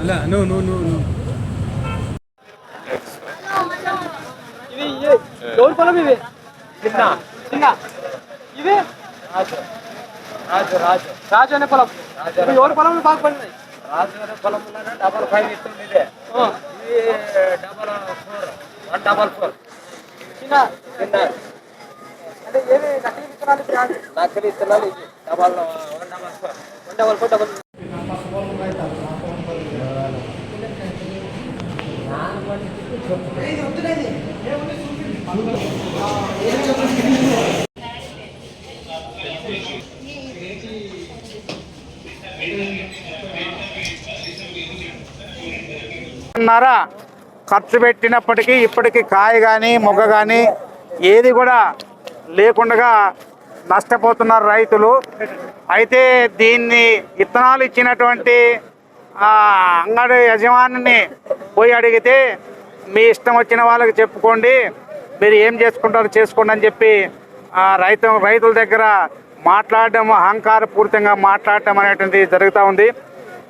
అలా నువ్వు నువ్వు నువ్వు నువ్వు ఇది ఇది. ఎవరి పొలం ఇది. చిన్న చిన్న. ఇది? రాజు. రాజు రాజు. రాజు అనే పొలం. ఇప్పుడు ఎవరి పొలం బాగా పండినాయి రాజు అనే పొలంలోనే డబల్ ఫైవ్ ఇస్తుంది ఇదే. ఇది double four one double four చిన్న. కింద అంటే ఏమి నకిలీ విత్తనాలు నకిలీ ఇత్తనాలు ఇది. Double one double four one double four double నర ఖర్చు పెట్టినప్పటికీ ఇప్పటికీ కాయ కానీ మొగ్గ కానీ ఏది కూడా లేకుండా నష్టపోతున్నారు రైతులు. అయితే దీన్ని విత్తనాలు ఇచ్చినటువంటి అంగడి యజమానిని పోయి అడిగితే మీ ఇష్టం వచ్చిన వాళ్ళకి చెప్పుకోండి. మీరు ఏం చేసుకుంటారో చేసుకోండి అని చెప్పి రైతు రైతుల దగ్గర మాట్లాడడం అహంకారపూరితంగా మాట్లాడటం అనేటువంటిది జరుగుతూ ఉంది.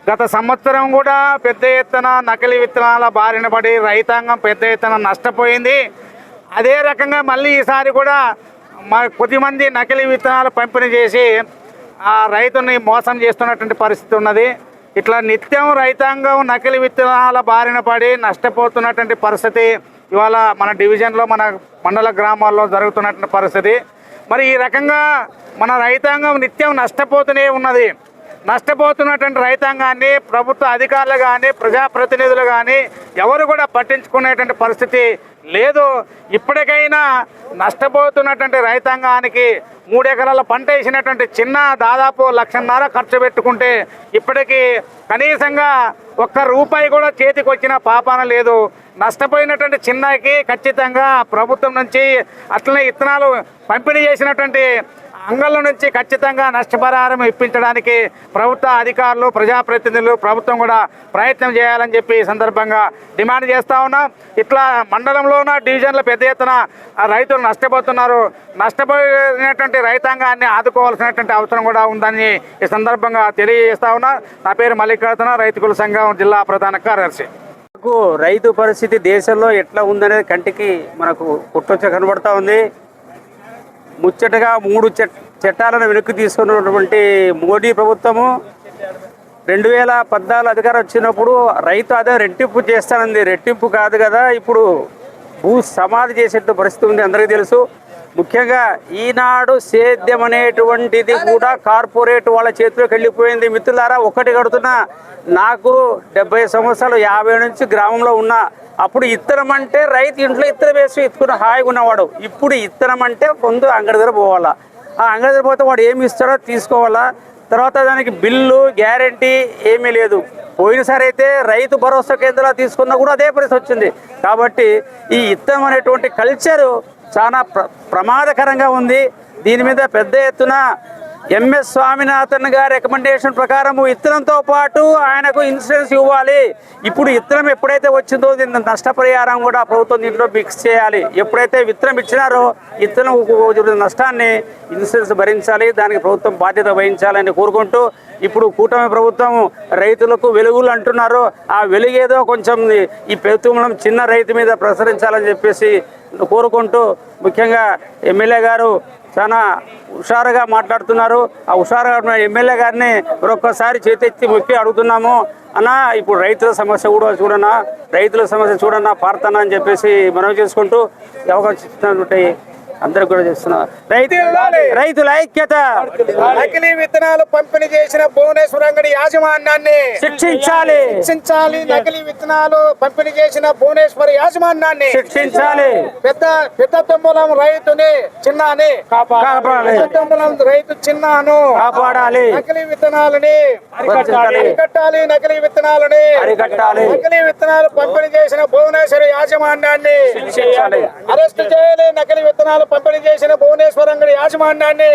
గత సంవత్సరం కూడా పెద్ద ఎత్తున నకిలీ విత్తనాల బారిన పడి రైతాంగం పెద్ద ఎత్తున నష్టపోయింది. అదే రకంగా మళ్ళీ ఈసారి కూడా మా కొద్దిమంది నకిలీ విత్తనాలు పంపిణీ చేసి ఆ రైతుని మోసం చేస్తున్నటువంటి పరిస్థితి ఉన్నది. ఇట్లా నిత్యం రైతాంగం నకిలీ విత్తనాల బారిన పడి నష్టపోతున్నటువంటి పరిస్థితి ఇవాళ మన డివిజన్లో మన మండల గ్రామాల్లో జరుగుతున్నటువంటి పరిస్థితి. మరి ఈ రకంగా మన రైతాంగం నిత్యం నష్టపోతూనే ఉన్నది. నష్టపోతున్నటువంటి రైతాంగాన్ని ప్రభుత్వ అధికారులు కానీ ప్రజాప్రతినిధులు కానీ ఎవరు కూడా పట్టించుకునేటువంటి పరిస్థితి లేదు. ఇప్పటికైనా నష్టపోతున్నటువంటి రైతాంగానికి మూడు ఎకరాల పంట వేసినటువంటి చిన్న దాదాపు లక్షన్నర ఖర్చు పెట్టుకుంటే ఇప్పటికీ కనీసంగా ఒక్క రూపాయి కూడా చేతికి వచ్చిన పాపాన లేదు. నష్టపోయినటువంటి చిన్నకి ఖచ్చితంగా ప్రభుత్వం నుంచి అట్లనే ఇత్తనాలు పంపిణీ చేసినటువంటి అంగళ్ళ నుంచి ఖచ్చితంగా నష్టపరిహారం ఇప్పించడానికి ప్రభుత్వ అధికారులు ప్రజాప్రతినిధులు ప్రభుత్వం కూడా ప్రయత్నం చేయాలని చెప్పి సందర్భంగా డిమాండ్ చేస్తా ఉన్నాం. ఇట్లా మండలంలోన డివిజన్ల పెద్ద ఎత్తున రైతులు నష్టపోతున్నారు. నష్టపోయినటువంటి రైతాంగాన్ని ఆదుకోవాల్సినటువంటి అవసరం కూడా ఉందని ఈ సందర్భంగా తెలియజేస్తా ఉన్నా. నా పేరు మల్లికార్జున రైతుకుల సంఘం జిల్లా ప్రధాన కార్యదర్శి. రైతు పరిస్థితి దేశంలో ఎట్లా ఉందనేది కంటికి మనకు కుట్టొచ్చ కనబడతా ఉంది. ముచ్చటగా మూడు చట్టాలను వెనక్కి తీసుకున్నటువంటి మోడీ ప్రభుత్వము రెండు వేల పద్నాలుగు అధికారం వచ్చినప్పుడు రైతు అదే రెట్టింపు చేస్తానంది. రెట్టింపు కాదు కదా ఇప్పుడు భూ సమాధి చేసేట పరిస్థితి ఉంది. అందరికీ తెలుసు. ముఖ్యంగా ఈనాడు సేద్యం అనేటువంటిది కూడా కార్పొరేట్ వాళ్ళ చేతిలోకి వెళ్ళిపోయింది. మిత్రులారా ఒకటి కడుతున్నా నాకు డెబ్బై సంవత్సరాలు యాభై నుంచి గ్రామంలో ఉన్నా అప్పుడు ఇత్తనం అంటే రైతు ఇంట్లో ఇత్తనం వేసి ఎత్తుకుని హాయిగా ఉన్నవాడు. ఇప్పుడు ఇత్తనం అంటే ముందు అంగడి దగ్గర పోవాలా. ఆ అంగడి దగ్గర పోతే వాడు ఏమి ఇస్తాడో తీసుకోవాలా. తర్వాత దానికి బిల్లు గ్యారంటీ ఏమీ లేదు. పోయినసారి అయితే రైతు భరోసా కేంద్రాలు తీసుకున్నా కూడా అదే పరిస్థితి వచ్చింది. కాబట్టి ఈ ఇత్తనం అనేటువంటి కల్చరు చాలా ప్ర ప్రమాదకరంగా ఉంది. దీని మీద పెద్ద ఎత్తున ఎంఎస్ స్వామినాథన్ గారి రికమెండేషన్ ప్రకారము ఇత్తనంతో పాటు ఆయనకు ఇన్సూరెన్స్ ఇవ్వాలి. ఇప్పుడు ఇత్తనం ఎప్పుడైతే వచ్చిందో దీని నష్టపరిహారం కూడా ప్రభుత్వం దీంట్లో ఫిక్స్ చేయాలి. ఎప్పుడైతే విత్తనం ఇచ్చినారో ఇత్తనం నష్టాన్ని ఇన్సూరెన్స్ భరించాలి దానికి ప్రభుత్వం బాధ్యత వహించాలని కోరుకుంటూ ఇప్పుడు కూటమి ప్రభుత్వం రైతులకు వెలుగులు అంటున్నారు. ఆ వెలుగేదో కొంచెం ఈ ప్రభుత్వం చిన్న రైతు మీద ప్రసరించాలని చెప్పేసి కోరుకుంటూ ముఖ్యంగా ఎమ్మెల్యే గారు చాలా హుషారుగా మాట్లాడుతున్నారు. ఆ హుషారుగా ఉన్న ఎమ్మెల్యే గారిని మరొక్కసారి చేతెత్తి మొక్కి అడుగుతున్నాము. అన్నా ఇప్పుడు రైతుల సమస్య కూడా చూడన్నా రైతుల సమస్య చూడన్నా పార్తనా అని చెప్పేసి మనవి చేసుకుంటూ అవకాశం అందరికి కూడా చేస్తున్నా రైతు రైతుల ఐక్యత. నకిలీ విత్తనాలు పంపిణీ చేసిన భువనేశ్వర అంగడి యాజమాన్యాన్ని శిక్షించాలి. శిక్షించాలి. నకిలీ విత్తనాలు పంపిణీ చేసిన భువనేశ్వర యాజమాన్యాన్ని శిక్షించాలి. పెద్ద పెద్ద తంబులం రైతుని చిన్నాని కాపాడాలి. తంబులం రైతు చిన్నాను కాపాడాలి. నకిలీ విత్తనాలని అరికట్టాలి. నకిలీ విత్తనాలని అరికట్టాలి నకిలీ విత్తనాలు పంపిణీ చేసిన భువనేశ్వర యాజమాన్యాన్ని అరెస్ట్ చేయాలి. నకిలీ విత్తనాలు పంపిణీ చేసిన భువనేశ్వరం అంగడి యాజమాన్యాన్ని